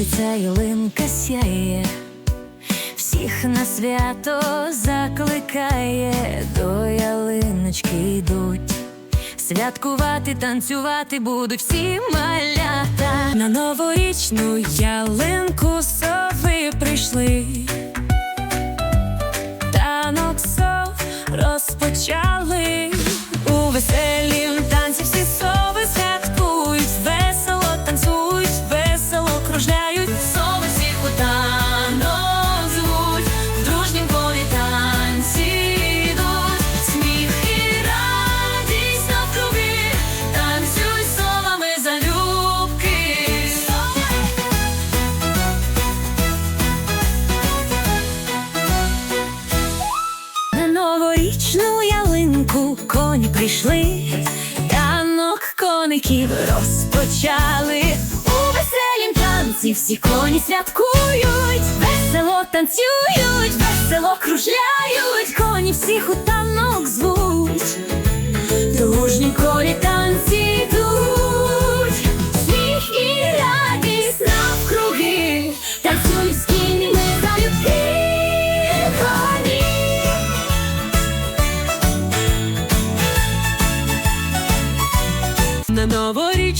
світиться ялинка сяє, всіх на свято закликає, до ялиночки йдуть. Святкувати, танцювати будуть всі малята. На новорічну ялинку сови прийшли. Прийшли, танок коників розпочали. У веселім танці всі коні святкують, весело танцюють, весело кружляють, коні всіх у танок звуть.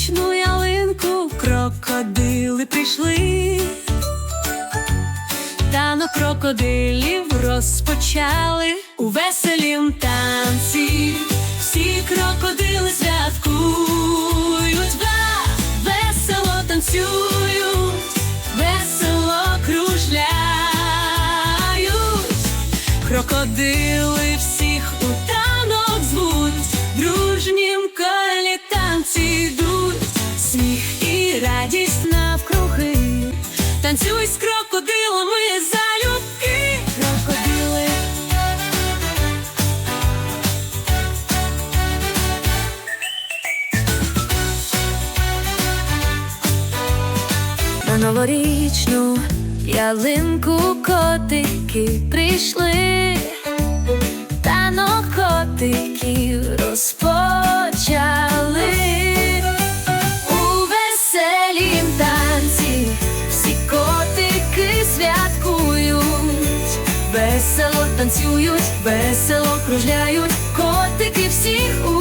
Новорічну ялинку крокодили прийшли, танок крокодилів розпочали у веселім танці. Всі крокодили святкують, ва, весело танцюють, весело кружляють. Крокодили всіх Танцюй з крокодилами залюбки, крокодили. На новорічну ялинку котики прийшли, танок котиків розпочали танцюють, весело кружляють, котики всіх у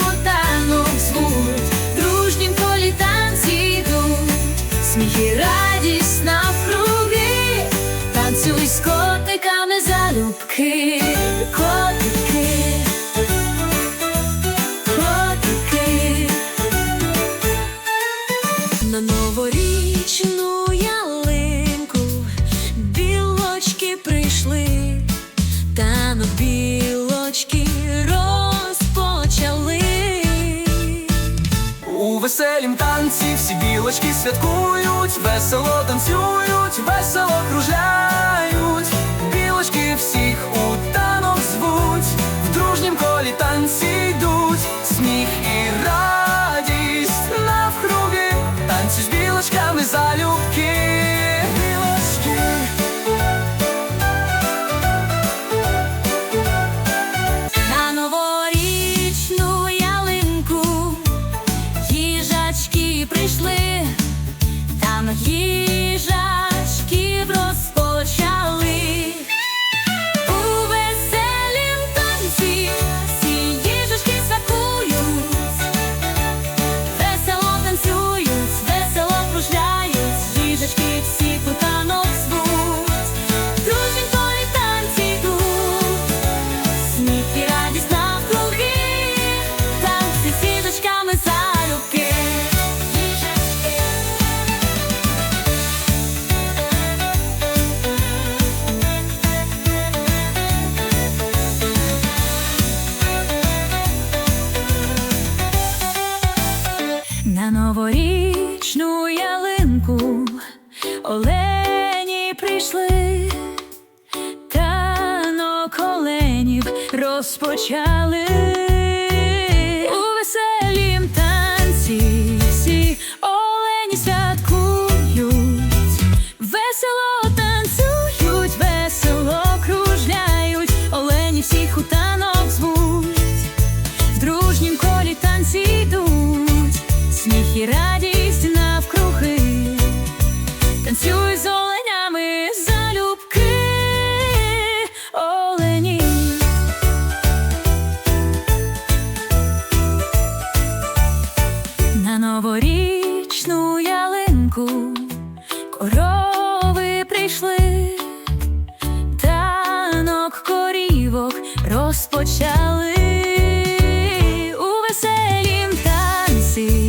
білочки розпочали. У веселім танці всі білочки святкують, весело танцюють, весело кружляють. Розпочали новорічну ялинку. Корови прийшли, танок корівок розпочали. У веселім танці